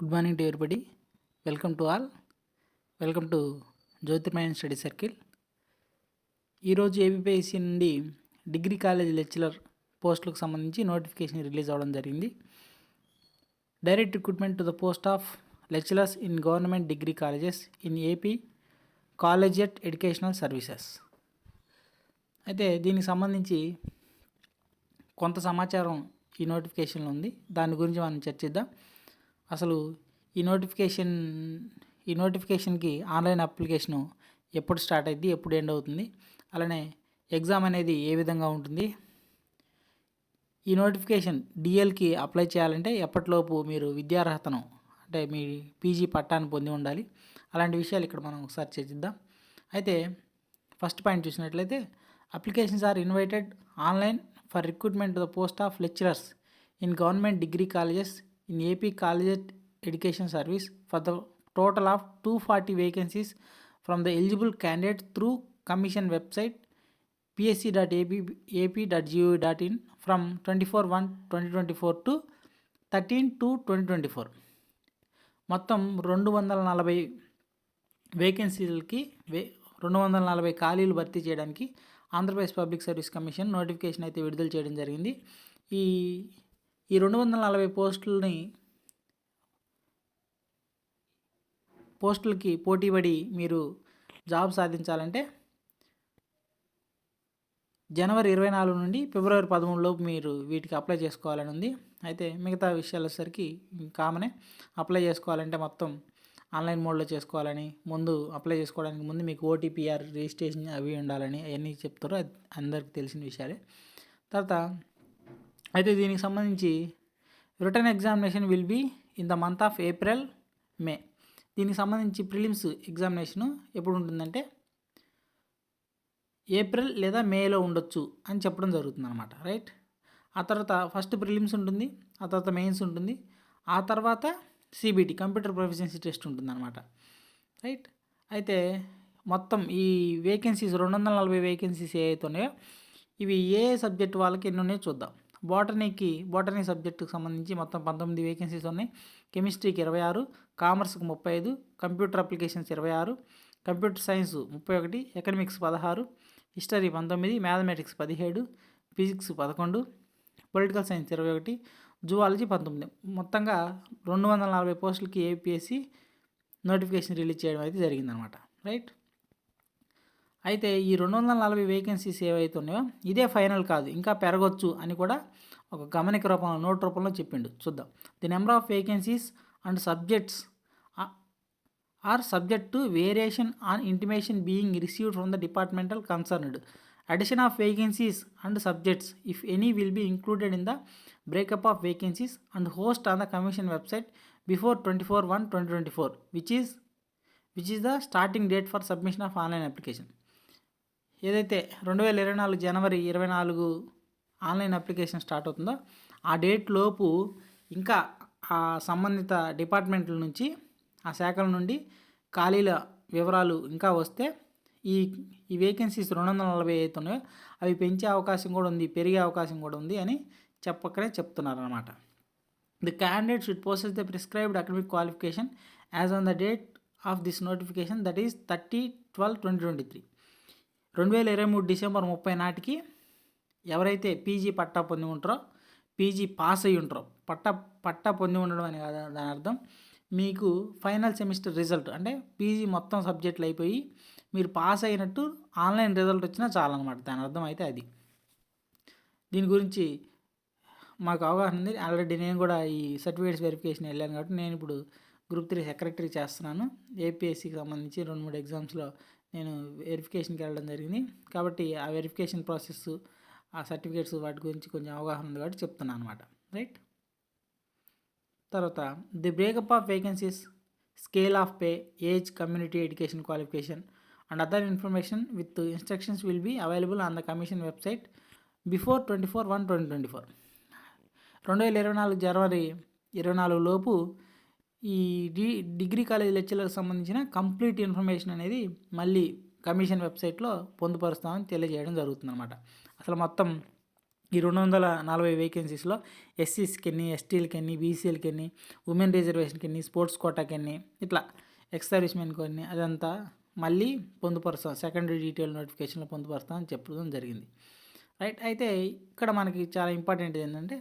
Good morning to everybody. Welcome to all. Welcome to Jyothirmayan study circle. ఈరోజు APPSC నుండి degree college lecturer పోస్టులకు సంబంధించి notification release అవ్వడం జరిగింది. Direct recruitment to the post of lecturers in government degree colleges in AP collegiate educational services. అయితే దీనికి సంబంధించి కొంత సమాచారం ఈ నోటిఫికేషన్లో ఉంది. దాని గురించి మనం చర్చిద్దాం. అసలు ఈ నోటిఫికేషన్ ఈ నోటిఫికేషన్కి ఆన్లైన్ అప్లికేషను ఎప్పుడు స్టార్ట్ అయింది ఎప్పుడు ఎండ్ అవుతుంది అలానే ఎగ్జామ్ అనేది ఏ విధంగా ఉంటుంది? ఈ నోటిఫికేషన్ డిఎల్కి అప్లై చేయాలంటే ఎప్పటిలోపు మీరు విద్యార్హతను అంటే మీ పీజీ పట్టాన్ని పొంది ఉండాలి? అలాంటి విషయాలు ఇక్కడ మనం ఒకసారి చర్చిద్దాం. అయితే ఫస్ట్ పాయింట్ చూసినట్లయితే applications are invited online for recruitment the post of lecturers in government degree colleges in AP college education service for the total of two forty vacancies from the eligible candidate through commission website PSC dot AP AP dot gov dot in from twenty four one twenty twenty four to thirteen two twenty twenty four మొత్తం రెండు వందల నలభై వేకెన్సీలకి వే రెండు వందల నలభై ఖాళీలు భర్తీ చేయడానికి Andhra Pradesh public service commission notification అయితే విడుదల చేయడం జరిగింది. ఈ ఈ రెండు వందల నలభై పోస్టులని పోస్టులకి పోటీపడి మీరు జాబ్ సాధించాలంటే జనవరి ఇరవై నాలుగు నుండి ఫిబ్రవరి పదమూడులోపు మీరు వీటికి అప్లై చేసుకోవాలని ఉంది. అయితే మిగతా విషయాలు వచ్చేసరికి కామనే అప్లై చేసుకోవాలంటే మొత్తం ఆన్లైన్ మోడ్లో చేసుకోవాలని ముందు అప్లై చేసుకోవడానికి ముందు మీకు ఓటీపీఆర్ రిజిస్ట్రేషన్ అవి ఉండాలని అవన్నీ చెప్తారో. అందరికీ తెలిసిన విషయాలే. తర్వాత అయితే దీనికి సంబంధించి written examination will be in the month of April May దీనికి సంబంధించి ప్రిలిమ్స్ ఎగ్జామినేషను ఎప్పుడు ఉంటుందంటే ఏప్రిల్ లేదా మేలో ఉండొచ్చు అని చెప్పడం జరుగుతుంది అనమాట రైట్ ఆ తర్వాత ఫస్ట్ ప్రిలిమ్స్ ఉంటుంది ఆ తర్వాత మెయిన్స్ ఉంటుంది ఆ తర్వాత సిబిటి కంప్యూటర్ ప్రొఫిషియన్సీ టెస్ట్ ఉంటుంది అనమాట రైట్ అయితే మొత్తం ఈ వేకెన్సీస్ రెండు వందల నలభై వేకెన్సీస్ ఏ ఉన్నాయో ఇవి ఏ సబ్జెక్ట్ వాళ్ళకి ఎన్ని ఉన్నాయో చూద్దాం. బోటనీకి బోటనీ సబ్జెక్టుకి సంబంధించి మొత్తం పంతొమ్మిది వేకెన్సీస్ ఉన్నాయి. కెమిస్ట్రీకి ఇరవై ఆరు కామర్స్కి ముప్పై ఐదు కంప్యూటర్ అప్లికేషన్స్ ఇరవై ఆరు కంప్యూటర్ సైన్స్ ముప్పై ఒకటి ఎకనమిక్స్ పదహారు హిస్టరీ పంతొమ్మిది మ్యాథమెటిక్స్ పదిహేడు ఫిజిక్స్ పదకొండు పొలిటికల్ సైన్స్ ఇరవై ఒకటి జువాలజీ పంతొమ్మిది. మొత్తంగా రెండు వందల నలభై పోస్టులకి ఏపీఎస్సి నోటిఫికేషన్ రిలీజ్ చేయడం అయితే జరిగిందనమాట. రైట్? అయితే ఈ రెండు వందల నలభై వేకెన్సీస్ ఏవైతే ఉన్నాయో ఇదే ఫైనల్ కాదు ఇంకా పెరగొచ్చు అని కూడా ఒక గమనిక రూపంలో నోట్ రూపంలో చెప్పిండు. చూద్దాం. The number of vacancies and subjects are subject to variation on intimation being received from the departmental concerned addition of vacancies and subjects if any will be included in the breakup of vacancies and host on the commission website before twenty four one twenty twenty four which is which is the starting date for submission of online application ఏదైతే రెండు వేల ఇరవై నాలుగు జనవరి ఇరవై నాలుగు online application start అవుతుందో ఆ date లోపు ఇంకా ఆ సంబంధిత డిపార్ట్మెంట్ల నుంచి ఆ శాఖల నుండి ఖాళీల వివరాలు ఇంకా వస్తే ఈ ఈ వేకెన్సీస్ రెండు వందల నలభై ఐదు ఉన్నాయో అవి పెంచే అవకాశం కూడా ఉంది పెరిగే అవకాశం కూడా ఉంది అని చెప్పక్కనే చెప్తున్నారు అనమాట the candidate should possess the prescribed academic qualification as on the date of this notification that is thirty twelve twenty twenty three రెండు వేల ఇరవై మూడు డిసెంబర్ ముప్పై నాటికి ఎవరైతే పీజీ పట్టా పొంది ఉంటారో పీజీ పాస్ అయ్యి ఉంటారో పట్టా పట్టా పొంది ఉండడం అని కాదు దాని అర్థం మీకు ఫైనల్ సెమిస్టర్ రిజల్ట్ అంటే పీజీ మొత్తం సబ్జెక్టులు అయిపోయి మీరు పాస్ అయినట్టు ఆన్లైన్ రిజల్ట్ వచ్చినా చాలన్నమాట దాని అర్థం అయితే అది. దీని గురించి మాకు అవగాహన ఉంది. ఆల్రెడీ నేను కూడా ఈ సర్టిఫికేట్స్ వెరిఫికేషన్ వెళ్ళాను కాబట్టి నేను ఇప్పుడు గ్రూప్ త్రీ సెక్రటరీ చేస్తున్నాను. ఏపీఎస్సికి సంబంధించి రెండు మూడు ఎగ్జామ్స్లో నేను వెరిఫికేషన్కి వెళ్ళడం జరిగింది. కాబట్టి ఆ వెరిఫికేషన్ ప్రాసెస్ ఆ సర్టిఫికేట్స్ వాటి గురించి కొంచెం అవగాహన ఉంది కాబట్టి చెప్తున్నాను అనమాట రైట్ తర్వాత the breakup of vacancies scale of pay age community education qualification and other information with instructions will be available on the commission website before twenty four one twenty twenty four రెండు వేల ఇరవై నాలుగు జనవరి ఇరవై నాలుగు లోపు ఈ D degree college లెక్చరర్కి సంబంధించిన complete information అనేది మళ్ళీ కమిషన్ వెబ్సైట్లో పొందుపరుస్తామని తెలియజేయడం జరుగుతుంది అనమాట అసలు మొత్తం ఈ రెండు వందల నలభై వేకెన్సీస్లో ఎస్సీస్కి ఎన్ని ఎస్టీలకి ఎన్ని బీసీలకి ఎన్ని ఉమెన్ రిజర్వేషన్కి ఎన్ని స్పోర్ట్స్ కోటాకి ఎన్ని ఇట్లా ఎక్స్ సర్వీస్ ఎన్ని అదంతా మళ్ళీ పొందుపరుస్తాం. సెకండరీ డీటెయిల్ నోటిఫికేషన్లో పొందుపరుస్తామని చెప్పడం జరిగింది. రైట్ అయితే ఇక్కడ మనకి చాలా ఇంపార్టెంట్ ఏంటంటే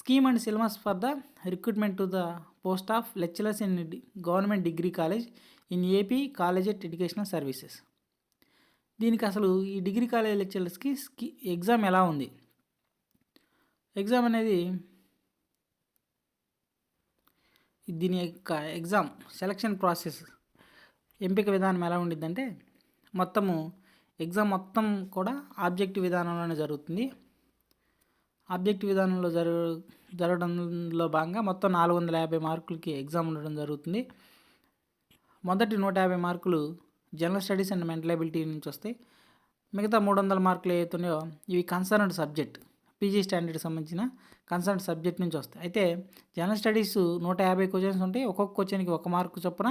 scheme and syllabus for the recruitment to the post of lecturers in government degree college in AP college at educational services. దీనికి అసలు ఈ డిగ్రీ కాలేజ్ లెక్చరర్స్కి స్కీ ఎగ్జామ్ ఎలా ఉంది? ఎగ్జామ్ అనేది దీని యొక్క ఎగ్జామ్ సెలక్షన్ ప్రాసెస్ ఎంపిక విధానం ఎలా ఉండిద్దంటే మొత్తము ఎగ్జామ్ మొత్తం కూడా ఆబ్జెక్టివ్ విధానంలోనే జరుగుతుంది. ఆబ్జెక్ట్ విధానంలో జరు జరగడంలో భాగంగా మొత్తం నాలుగు వందల యాభై మార్కులకి ఎగ్జామ్ ఉండడం జరుగుతుంది. మొదటి నూట యాభై మార్కులు జనరల్ స్టడీస్ అండ్ మెంటలబిలిటీ నుంచి వస్తాయి. మిగతా మూడు వందల మార్కులు ఏవైతున్నాయో ఇవి కన్సర్న్డ్ సబ్జెక్ట్ పీజీ స్టాండర్డ్ సంబంధించిన కన్సర్న్ సబ్జెక్ట్ నుంచి వస్తాయి. అయితే జనరల్ స్టడీస్ నూట యాభై క్వశ్చన్స్ ఉంటాయి. ఒక్కొక్క క్వశ్చన్కి ఒక మార్కు చొప్పున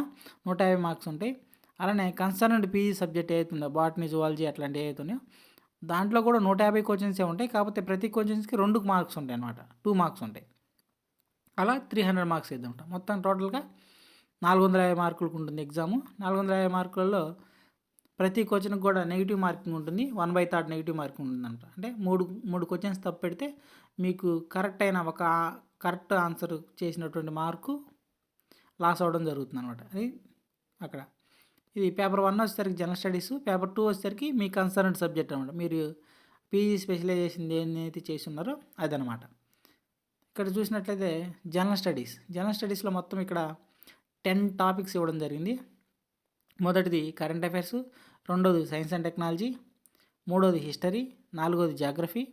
నూట యాభై మార్క్స్ ఉంటాయి. అలానే కన్సర్న్డ్ పీజీ సబ్జెక్ట్ ఏదైతుందో బాటనీ జువాలజీ అట్లాంటివి ఏవైతున్నాయో దాంట్లో కూడా నూట యాభై క్వశ్చన్సే ఉంటాయి. కాకపోతే ప్రతి క్వశ్చన్స్కి రెండు మార్క్స్ ఉంటాయి అనమాట టూ మార్క్స్ ఉంటాయి. అలా త్రీ హండ్రెడ్ మార్క్స్ వేద్దాం మొత్తం టోటల్గా నాలుగు వందల యాభై మార్కులకు ఉంటుంది ఎగ్జాము నాలుగు వందల యాభై మార్కులలో ప్రతి క్వశ్చన్కి కూడా నెగిటివ్ మార్కింగ్ ఉంటుంది. One by third negative marking ఉంటుందంట అంటే. మూడు మూడు క్వశ్చన్స్ తప్పు పెడితే మీకు కరెక్ట్ అయిన ఒక కరెక్ట్ ఆన్సర్ చేసినటువంటి మార్కు లాస్ అవ్వడం జరుగుతుంది అనమాట అది అక్కడ. ఇది పేపర్ వన్ వచ్చేసరికి జనరల్ స్టడీస్ పేపర్ టూ వచ్చేసరికి మీ కన్సర్న్ సబ్జెక్ట్ అనమాట మీరు పీజీ స్పెషలైజేషన్ ఏదైతే చేసి ఉన్నారో అదనమాట ఇక్కడ చూసినట్లయితే జనరల్ స్టడీస్. జనరల్ స్టడీస్లో మొత్తం ఇక్కడ టెన్ టాపిక్స్ ఇవ్వడం జరిగింది. మొదటిది కరెంట్ అఫైర్స్ రెండోది సైన్స్ అండ్ టెక్నాలజీ మూడోది హిస్టరీ నాలుగోది జాగ్రఫీ.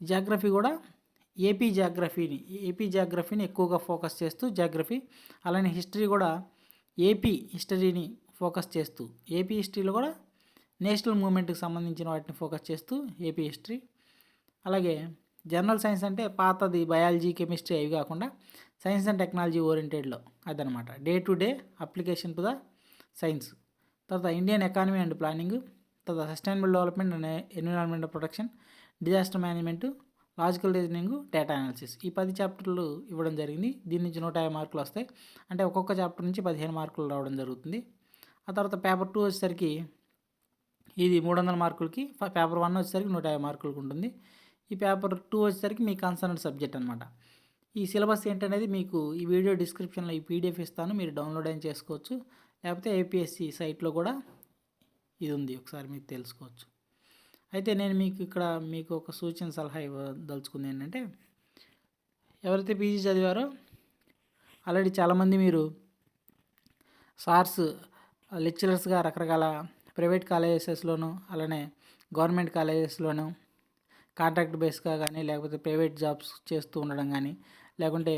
జాగ్రఫీ కూడా ఏపీ జాగ్రఫీని ఏపీ జాగ్రఫీని ఎక్కువగా ఫోకస్ చేస్తూ జాగ్రఫీ అలానే హిస్టరీ కూడా ఏపీ హిస్టరీని ఫోకస్ చేస్తూ ఏపీ హిస్టరీలో కూడా నేషనల్ మూమెంట్కి సంబంధించిన వాటిని ఫోకస్ చేస్తూ ఏపీ హిస్టరీ అలాగే జనరల్ సైన్స్ అంటే పాతది బయాలజీ కెమిస్ట్రీ అవి కాకుండా సైన్స్ అండ్ టెక్నాలజీ ఓరియంటెడ్లో అదనమాట. Day to day application to the science తర్వాత ఇండియన్ ఎకానమీ అండ్ ప్లానింగ్ తర్వాత sustainable development and environment protection disaster management logical reasoning data analysis. ఈ పది చాప్టర్లు ఇవ్వడం జరిగింది. దీని నుంచి నూట యాభై మార్కులు వస్తాయి. అంటే ఒక్కొక్క చాప్టర్ నుంచి పదిహేను మార్కులు రావడం జరుగుతుంది. ఆ తర్వాత పేపర్ టూ వచ్చేసరికి ఇది మూడు వందల మార్కులకి పేపర్ వన్ వచ్చేసరికి నూట యాభై మార్కులకు ఉంటుంది. ఈ పేపర్ టూ వచ్చేసరికి మీ కన్సర్న్ సబ్జెక్ట్ అనమాట ఈ సిలబస్ ఏంటనేది మీకు ఈ వీడియో డిస్క్రిప్షన్లో ఈ పీడిఎఫ్ ఇస్తాను. మీరు డౌన్లోడ్ అయిన చేసుకోవచ్చు. లేకపోతే ఏపీఎస్సి సైట్లో కూడా ఇది ఉంది. ఒకసారి మీరు తెలుసుకోవచ్చు. అయితే నేను మీకు ఇక్కడ మీకు ఒక సూచన సలహా ఇవ్వదలుచుకుంది ఏంటంటే ఎవరైతే పీజీ చదివారో ఆల్రెడీ చాలామంది మీరు సార్స్ లెక్చరర్స్గా రకరకాల ప్రైవేట్ కాలేజెస్లోనూ అలానే గవర్నమెంట్ కాలేజెస్లోనూ కాంట్రాక్ట్ బేస్గా కానీ లేకపోతే ప్రైవేట్ జాబ్స్ చేస్తూ ఉండడం కానీ లేకుంటే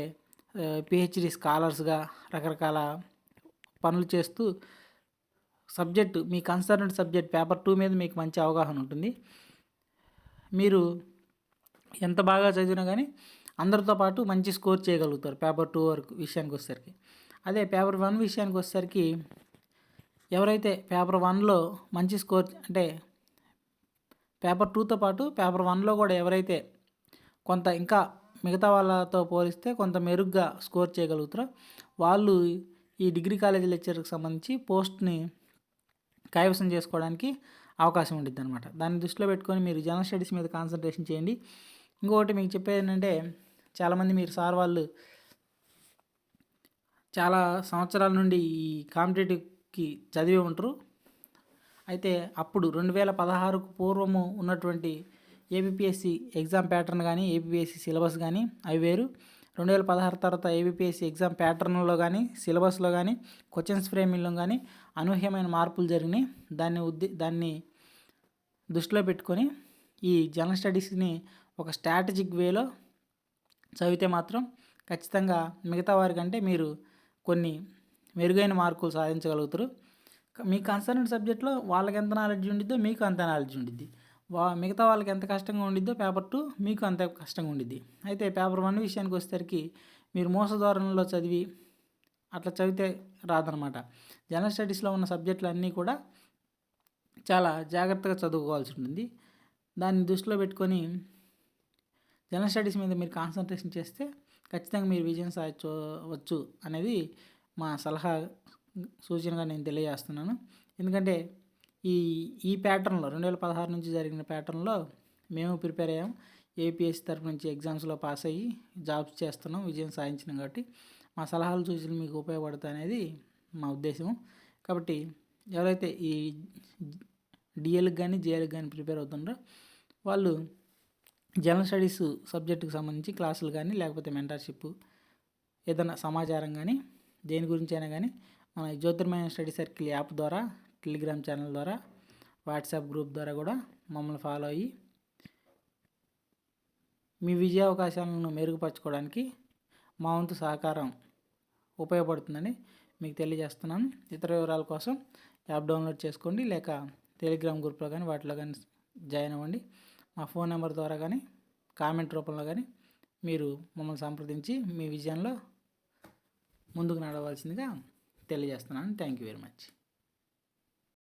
పిహెచ్డి స్కాలర్స్గా రకరకాల పనులు చేస్తూ సబ్జెక్టు మీ కన్సర్న్డ్ సబ్జెక్ట్ పేపర్ టూ మీద మీకు మంచి అవగాహన ఉంటుంది. మీరు ఎంత బాగా చదివినా కానీ అందరితో పాటు మంచి స్కోర్ చేయగలుగుతారు పేపర్ టూ వరకు విషయానికి వచ్చేసరికి. అదే పేపర్ వన్ విషయానికి వచ్చేసరికి ఎవరైతే పేపర్ వన్లో మంచి స్కోర్ అంటే పేపర్ టూతో పాటు పేపర్ వన్లో కూడా ఎవరైతే కొంత ఇంకా మిగతా వాళ్ళతో పోలిస్తే కొంత మెరుగ్గా స్కోర్ చేయగలుగుతారో వాళ్ళు ఈ డిగ్రీ కాలేజీ లెక్చర్కి సంబంధించి పోస్ట్ని కైవసం చేసుకోవడానికి అవకాశం ఉంటుంది అనమాట దాన్ని దృష్టిలో పెట్టుకొని మీరు జనరల్ స్టడీస్ మీద కాన్సన్ట్రేషన్ చేయండి. ఇంకొకటి మీకు చెప్పేది ఏంటంటే చాలామంది మీరు సార్ వాళ్ళు చాలా సంవత్సరాల నుండి ఈ కాంపిటేటివ్కి చదివి ఉంటారు. అయితే అప్పుడు రెండు వేల పదహారుకు పూర్వము ఉన్నటువంటి ఏబిపిఎస్సి ఎగ్జామ్ ప్యాటర్న్ కానీ ఏబిపిఎస్సి సిలబస్ కానీ అవి వేరు. రెండు వేల పదహారు తర్వాత ఏబిపిఎస్సి ఎగ్జామ్ ప్యాటర్న్లో కానీ సిలబస్లో కానీ క్వశ్చన్స్ ఫ్రేమింగ్లో కానీ అనూహ్యమైన మార్పులు జరిగినాయి. దాన్ని ఉద్ది దాన్ని దృష్టిలో పెట్టుకొని ఈ జనరల్ స్టడీస్ని ఒక స్ట్రాటజిక్ వేలో చదివితే మాత్రం ఖచ్చితంగా మిగతా వారికంటే మీరు కొన్ని మెరుగైన మార్కులు సాధించగలుగుతారు. మీ కన్సర్న్ సబ్జెక్ట్లో వాళ్ళకి ఎంత నాలెడ్జ్ ఉండిద్దో మీకు అంత నాలెడ్జ్ ఉండిద్ది. వా మిగతా వాళ్ళకి ఎంత కష్టంగా ఉండిద్దో పేపర్ టూ మీకు అంత కష్టంగా ఉండిద్ది. అయితే పేపర్ వన్ విషయానికి వచ్చేసరికి మీరు మోసధోరణలో చదివి అట్లా చదివితే రాదనమాట. జనరల్ స్టడీస్లో ఉన్న సబ్జెక్టులు అన్నీ కూడా చాలా జాగ్రత్తగా చదువుకోవాల్సి ఉంటుంది. దాన్ని దృష్టిలో పెట్టుకొని జనరల్ స్టడీస్ మీద మీరు కాన్సన్ట్రేషన్ చేస్తే ఖచ్చితంగా మీరు విజయం సాధించవచ్చు అనేది మా సలహా సూచనగా నేను తెలియజేస్తున్నాను. ఎందుకంటే ఈ ఈ ప్యాటర్న్లో రెండు వేల పదహారు నుంచి జరిగిన ప్యాటర్న్లో మేము ప్రిపేర్ అయ్యాం. ఏపీఎస్సీ తరఫు నుంచి ఎగ్జామ్స్లో పాస్ అయ్యి జాబ్స్ చేస్తున్నాం విజయం సాధించినాం కాబట్టి మా సలహాలు సూచనలు మీకు ఉపయోగపడతాయి అనేది మా ఉద్దేశం కాబట్టి ఎవరైతే ఈ డిఎల్కి కానీ జేఎల్కి కానీ ప్రిపేర్ అవుతుండ్రో వాళ్ళు జనరల్ స్టడీస్ సబ్జెక్టుకి సంబంధించి క్లాసులు కానీ లేకపోతే మెంటర్షిప్ ఏదైనా సమాచారం కానీ దేని గురించి అయినా కానీ మన జ్యోతిర్మయ స్టడీ సర్కిల్ యాప్ ద్వారా టెలిగ్రామ్ ఛానల్ ద్వారా వాట్సాప్ గ్రూప్ ద్వారా కూడా మమ్మల్ని ఫాలో అయ్యి మీ విజయ అవకాశాలను మెరుగుపరచుకోవడానికి మా వంతు సహకారం ఉపయోగపడుతుందని మీకు తెలియజేస్తున్నాను. ఇతర వివరాల కోసం యాప్ డౌన్లోడ్ చేసుకోండి లేక టెలిగ్రామ్ గ్రూప్లో కానీ వాటిలో కానీ జాయిన్ అవ్వండి. మా ఫోన్ నెంబర్ ద్వారా కానీ కామెంట్ రూపంలో కానీ మీరు మమ్మల్ని సంప్రదించి మీ విజయంలో ముందుకు నడవలసిందిగా తెలియజేస్తున్నాను. Thank you very much.